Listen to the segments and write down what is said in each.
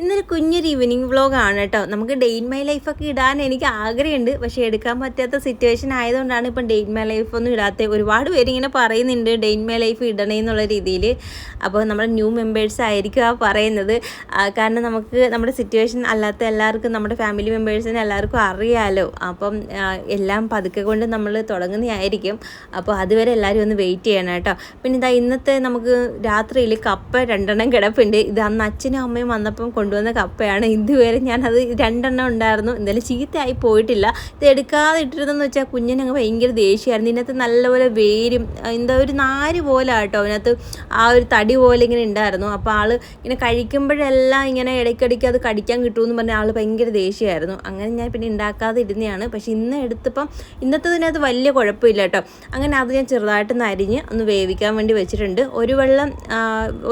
ഇന്നൊരു കുഞ്ഞൊരു ഈവനിങ് വ്ളോഗാണ് കേട്ടോ. നമുക്ക് ഡേ ഇൻ മൈ ലൈഫൊക്കെ ഇടാൻ എനിക്ക് ആഗ്രഹമുണ്ട്. പക്ഷേ എടുക്കാൻ പറ്റാത്ത സിറ്റുവേഷൻ ആയതുകൊണ്ടാണ് ഇപ്പം ഡേ ഇൻ മൈ ലൈഫ് ഒന്നും ഇടാത്തത്. ഒരുപാട് പേര് ഇങ്ങനെ പറയുന്നുണ്ട് ഡേ ഇൻ മൈ ലൈഫ് ഇടണേ എന്നുള്ള രീതിയിൽ അപ്പോൾ നമ്മുടെ ന്യൂ മെമ്പേഴ്സ് ആയിരിക്കും ആ പറയുന്നത് കാരണം നമുക്ക് നമ്മുടെ സിറ്റുവേഷൻ അല്ലാത്ത എല്ലാവർക്കും നമ്മുടെ ഫാമിലി മെമ്പേഴ്സിന് എല്ലാവർക്കും അറിയാമല്ലോ അപ്പം എല്ലാം പതുക്കെ കൊണ്ട് നമ്മൾ തുടങ്ങുന്നതായിരിക്കും. അപ്പോൾ അതുവരെ എല്ലാവരും ഒന്ന് വെയിറ്റ് ചെയ്യണം കേട്ടോ. പിന്നെ ഇതാ ഇന്നത്തെ നമുക്ക് രാത്രിയിൽ കപ്പ രണ്ടെണ്ണം കിടപ്പുണ്ട്. ഇത് അന്ന് അച്ഛനും അമ്മയും വന്നപ്പം കൊണ്ടുവന്ന കപ്പയാണ്. ഇതുവരെ ഞാനത് രണ്ടെണ്ണം ഉണ്ടായിരുന്നു. എന്തായാലും ചീത്തയായി പോയിട്ടില്ല. ഇത് എടുക്കാതെ ഇട്ടിരുന്നെന്ന് വെച്ചാൽ കുഞ്ഞിനങ്ങ് ഭയങ്കര ദേഷ്യമായിരുന്നു. ഇതിനകത്ത് നല്ലപോലെ വേരും എന്താ ഒരു നാര് പോലെ കേട്ടോ അതിനകത്ത് ആ ഒരു തടി പോലെ ഇങ്ങനെ ഉണ്ടായിരുന്നു. അപ്പോൾ ആൾ ഇങ്ങനെ കഴിക്കുമ്പോഴെല്ലാം ഇങ്ങനെ ഇടയ്ക്കിടയ്ക്ക് അത് കടിക്കാൻ കിട്ടുമെന്ന് പറഞ്ഞ ആൾ ഭയങ്കര ദേഷ്യമായിരുന്നു. അങ്ങനെ ഞാൻ പിന്നെ ഉണ്ടാക്കാതെ ഇരുന്നതാണ് പക്ഷേ ഇന്ന് എടുത്തപ്പം ഇന്നത്തതിനകത്ത് വലിയ കുഴപ്പമില്ല കേട്ടോ. അങ്ങനെ അത് ഞാൻ ചെറുതായിട്ടൊന്ന് അരിഞ്ഞ് ഒന്ന് വേവിക്കാൻ വേണ്ടി വെച്ചിട്ടുണ്ട്. ഒരു വെള്ളം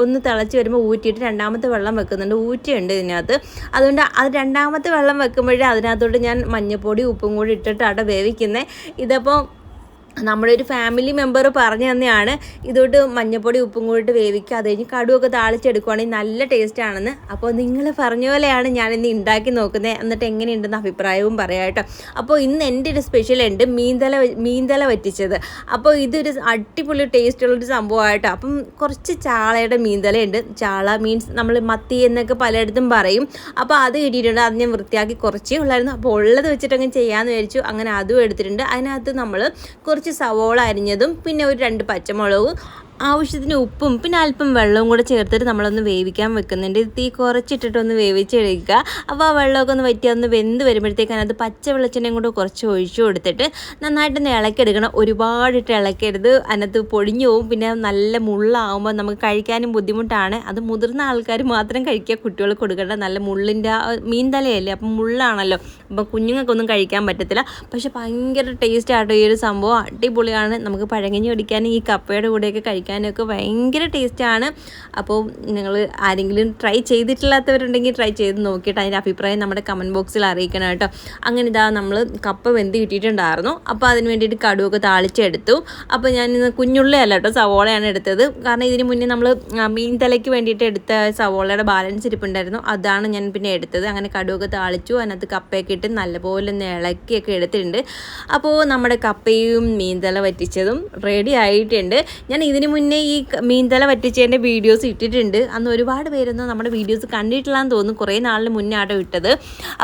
ഒന്ന് തിളച്ച് വരുമ്പോൾ ഊറ്റിയിട്ട് രണ്ടാമത്തെ വെള്ളം വെക്കുന്നുണ്ട്. ഊറ്റിയുണ്ട് ഇതിനകത്ത്. അതുകൊണ്ട് അത് രണ്ടാമത്തെ വെള്ളം വെക്കുമ്പോഴേ അതിനകത്തോട്ട് ഞാൻ മഞ്ഞൾപ്പൊടി ഉപ്പും കൂടി ഇട്ടിട്ടാണ് വേവിക്കുന്നത് ഇതപ്പോൾ നമ്മുടെ ഒരു ഫാമിലി മെമ്പർ പറഞ്ഞു തന്നെയാണ് ഇതോട്ട് മഞ്ഞപ്പൊടി ഉപ്പും കൂടിയിട്ട് വേവിക്കുക. അത് കഴിഞ്ഞ് കടുവൊക്കെ താളിച്ചെടുക്കുവാണെങ്കിൽ നല്ല ടേസ്റ്റ് ആണെന്ന്. അപ്പോൾ നിങ്ങൾ പറഞ്ഞ പോലെയാണ് ഞാൻ ഇന്ന് ഉണ്ടാക്കി നോക്കുന്നത് എന്നിട്ട് എങ്ങനെയുണ്ടെന്ന് അഭിപ്രായവും പറയാം കേട്ടോ. അപ്പോൾ ഇന്ന് എന്റെ ഒരു സ്പെഷ്യൽ ഉണ്ട് മീൻതല മീന്തല വറ്റിച്ചത്. അപ്പോൾ ഇതൊരു അടിപൊളി ടേസ്റ്റുള്ളൊരു സംഭവമായിട്ടോ അപ്പം കുറച്ച് ചാളയുടെ മീൻതലയുണ്ട്. ചാള മീൻസ് നമ്മൾ മത്തി എന്നൊക്കെ പലയിടത്തും പറയും. അപ്പോൾ അത് കിട്ടിയിട്ടുണ്ട്. അത് ഞാൻ വൃത്തിയാക്കി കുറച്ചേ ഉള്ളായിരുന്നു. അപ്പോൾ ഉള്ളത് വെച്ചിട്ട് അങ്ങനെ ചെയ്യാമെന്ന് വിചാരിച്ചു. അങ്ങനെ അതും എടുത്തിട്ടുണ്ട്. അതിനകത്ത് നമ്മൾ കുറച്ച് സവോള അരിഞ്ഞതും പിന്നെ ഒരു രണ്ട് പച്ചമുളകും ആവശ്യത്തിന് ഉപ്പും പിന്നെ അല്പം വെള്ളവും കൂടെ ചേർത്തിട്ട് നമ്മളൊന്ന് വേവിക്കാൻ വെക്കുന്നുണ്ട്. തീ കുറച്ചിട്ടിട്ടൊന്ന് വേവിച്ചെടുക്കുക അപ്പോൾ ആ വെള്ളമൊക്കെ ഒന്ന് വറ്റി ഒന്ന് വെന്ത് വരുമ്പോഴത്തേക്കാണ് അത് പച്ച വെളിച്ചെണ്ണയും കൂടെ കുറച്ച് ഒഴിച്ചു കൊടുത്തിട്ട് നന്നായിട്ടൊന്ന് ഇളക്കിയെടുക്കണം ഒരുപാടിട്ട് ഇളക്കരുത്. അതിനകത്ത് പൊടിഞ്ഞു പോവും പിന്നെ നല്ല മുള്ളാവുമ്പോൾ നമുക്ക് കഴിക്കാനും ബുദ്ധിമുട്ടാണ്. അത് മുതിർന്ന ആൾക്കാർ മാത്രം കഴിക്കുക. കുട്ടികൾക്ക് കൊടുക്കേണ്ട നല്ല മുള്ളിന്റെ മീൻ തലയല്ലേ? അപ്പം മുള്ളാണല്ലോ. അപ്പം കുഞ്ഞുങ്ങൾക്കൊന്നും കഴിക്കാൻ പറ്റത്തില്ല. പക്ഷെ ഭയങ്കര ടേസ്റ്റ് ആട്ടോ ഈ ഒരു സംഭവം. അടിപൊളിയാണ്. നമുക്ക് പഴങ്ങഞ്ഞി ഒടിക്കാൻ ഈ കപ്പയുടെ കൂടെയൊക്കെ കഴിക്കാനൊക്കെ ഭയങ്കര ടേസ്റ്റാണ്. അപ്പോൾ നിങ്ങൾ ആരെങ്കിലും ട്രൈ ചെയ്തിട്ടില്ലാത്തവരുണ്ടെങ്കിൽ ട്രൈ ചെയ്ത് നോക്കിയിട്ട് അതിന്റെ അഭിപ്രായം നമ്മുടെ കമന്റ് ബോക്സിൽ അറിയിക്കണം കേട്ടോ. അങ്ങനെ ഇതാ നമ്മൾ കപ്പ വെന്ത് കിട്ടിയിട്ടുണ്ടായിരുന്നു. അപ്പോൾ അതിന് വേണ്ടിയിട്ട് കടുവൊക്കെ താളിച്ചെടുത്തു. അപ്പോൾ ഞാൻ ഇന്ന് കുഞ്ഞുള്ളിയല്ല കേട്ടോ സവോളയാണ് എടുത്തത്. കാരണം ഇതിന് മുന്നേ നമ്മൾ മീൻ തലയ്ക്ക് വേണ്ടിയിട്ട് എടുത്ത സവോളയുടെ ബാലൻസ് ഇരിപ്പുണ്ടായിരുന്നു. അതാണ് ഞാൻ പിന്നെ എടുത്തത്. അങ്ങനെ കടുവൊക്കെ താളിച്ചു അതിനകത്ത് കപ്പയൊക്കെ ഇട്ട് നല്ലപോലെ ഇളക്കിയൊക്കെ എടുത്തിട്ടുണ്ട്. അപ്പോൾ നമ്മുടെ കപ്പയും മീൻതല വറ്റിച്ചതും റെഡി ആയിട്ടുണ്ട്. ഞാൻ ഇതിന് മുന്നേ ഈ മീൻതല വറ്റിച്ചതിന്റെ വീഡിയോസ് ഇട്ടിട്ടുണ്ട്. അന്ന് ഒരുപാട് പേരൊന്നും നമ്മുടെ വീഡിയോസ് കണ്ടിട്ടില്ലാന്ന് തോന്നുന്നു. കുറേ നാളിന് മുന്നേ ആട്ടോ ഇട്ടത്.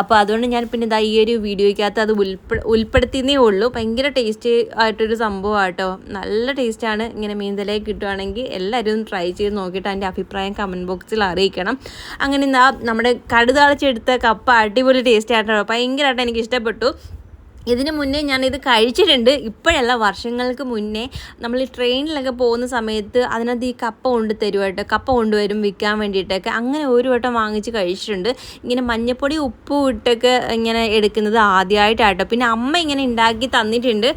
അപ്പോൾ അതുകൊണ്ട് ഞാൻ പിന്നെ ഇതാ ഈ ഒരു വീഡിയോയ്ക്കകത്ത് അത് ഉൾപ്പെ ഉൾപ്പെടുത്തിയതേ ഉള്ളൂ. ഭയങ്കര ടേസ്റ്റ് ആയിട്ടൊരു സംഭവമാട്ടോ നല്ല ടേസ്റ്റാണ് ഇങ്ങനെ മീൻതല കിട്ടുവാണെങ്കിൽ എല്ലാവരും ട്രൈ ചെയ്ത് നോക്കിയിട്ട് അതിന്റെ അഭിപ്രായം കമന്റ് ബോക്സിൽ അറിയിക്കണം. അങ്ങനെ നമ്മുടെ കടുതാളിച്ചെടുത്ത കപ്പ അടിപൊളി ടേസ്റ്റ് ആയിട്ടോ ഭയങ്കരമായിട്ട് എനിക്ക് ഇഷ്ടപ്പെട്ടു. ഇതിന് മുന്നേ ഞാനിത് കഴിച്ചിട്ടുണ്ട്. ഇപ്പോഴല്ല വർഷങ്ങൾക്ക് മുന്നേ നമ്മൾ ട്രെയിനിലൊക്കെ പോകുന്ന സമയത്ത് അതിനകത്ത് ഈ കപ്പ കൊണ്ട് തരുമായിട്ട് കപ്പ കൊണ്ടുവരും വിൽക്കാൻ വേണ്ടിയിട്ടൊക്കെ. അങ്ങനെ ഒരു വട്ടം വാങ്ങിച്ച് കഴിച്ചിട്ടുണ്ട്. ഇങ്ങനെ മഞ്ഞപ്പൊടി ഉപ്പ് ഇട്ടൊക്കെ ഇങ്ങനെ എടുക്കുന്നത് ആദ്യമായിട്ടാട്ടോ. പിന്നെ അമ്മ ഇങ്ങനെ ഉണ്ടാക്കി തന്നിട്ടുണ്ട്.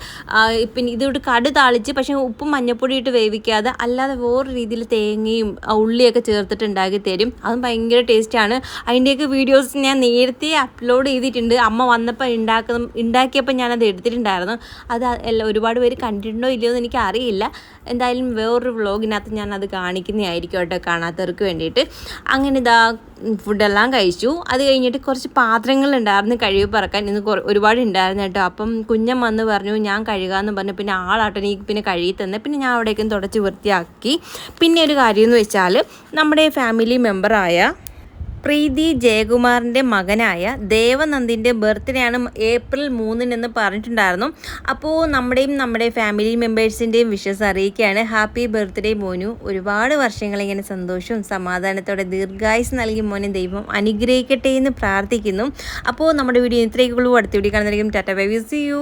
പിന്നെ ഇതോട്ട് കടു താളിച്ച് പക്ഷേ ഉപ്പും മഞ്ഞപ്പൊടി ഇട്ട് വേവിക്കാതെ അല്ലാതെ വേറെ രീതിയിൽ തേങ്ങയും ഉള്ളിയൊക്കെ ചേർത്തിട്ട് ഉണ്ടാക്കി തരും. അതും ഭയങ്കര ടേസ്റ്റാണ്. അതിന്റെയൊക്കെ വീഡിയോസ് ഞാൻ നേരത്തെ അപ്ലോഡ് ചെയ്തിട്ടുണ്ട്. അമ്മ വന്നപ്പോൾ ഉണ്ടാക്കുന്ന ഉണ്ടാക്കിയപ്പോൾ ഞാനത് എടുത്തിട്ടുണ്ടായിരുന്നു. അത് ഒരുപാട് പേര് കണ്ടിട്ടുണ്ടോ ഇല്ലയോ എന്ന് എനിക്ക് അറിയില്ല എന്തായാലും വേറൊരു വ്ളോഗിനകത്ത് ഞാനത് കാണിക്കുന്നതായിരിക്കും കേട്ടോ കാണാത്തവർക്ക് വേണ്ടിയിട്ട്. അങ്ങനെ ഇതാ ഫുഡെല്ലാം കഴിച്ചു. അത് കഴിഞ്ഞിട്ട് കുറച്ച് പാത്രങ്ങളുണ്ടായിരുന്നു കഴുകി പറക്കാൻ. ഇന്ന് ഒരുപാട് ഉണ്ടായിരുന്നു കേട്ടോ. അപ്പം കുഞ്ഞം വന്ന് പറഞ്ഞു ഞാൻ കഴുകാമെന്ന് പറഞ്ഞു. പിന്നെ ആളാട്ടോ എനിക്ക് പിന്നെ കഴുകി തന്നെ. പിന്നെ ഞാൻ അവിടേക്കും തുടച്ച് വൃത്തിയാക്കി. പിന്നെ ഒരു കാര്യം എന്ന് വെച്ചാൽ നമ്മുടെ ഫാമിലി മെമ്പറായ പ്രീതി ജയകുമാറിന്റെ മകനായ ദേവനന്ദിന്റെ ബർത്ത്ഡേ ആണ് ഏപ്രിൽ മൂന്നിനെന്ന് പറഞ്ഞിട്ടുണ്ടായിരുന്നു. അപ്പോൾ നമ്മുടെയും നമ്മുടെ ഫാമിലി മെമ്പേഴ്സിന്റെയും വിഷസ് അറിയിക്കുകയാണ്. ഹാപ്പി ബർത്ത്ഡേ മോനു. ഒരുപാട് വർഷങ്ങൾ ഇങ്ങനെ സന്തോഷവും സമാധാനത്തോടെ ദീർഘായുസ് നൽകി മോനെ ദൈവം അനുഗ്രഹിക്കട്ടെ എന്ന് പ്രാർത്ഥിക്കുന്നു. അപ്പോൾ നമ്മുടെ വീഡിയോ ഇത്രയൊക്കെ ഉള്ളൂ. അടുത്ത video കാണുന്നതായിരിക്കും. Tata bye. See you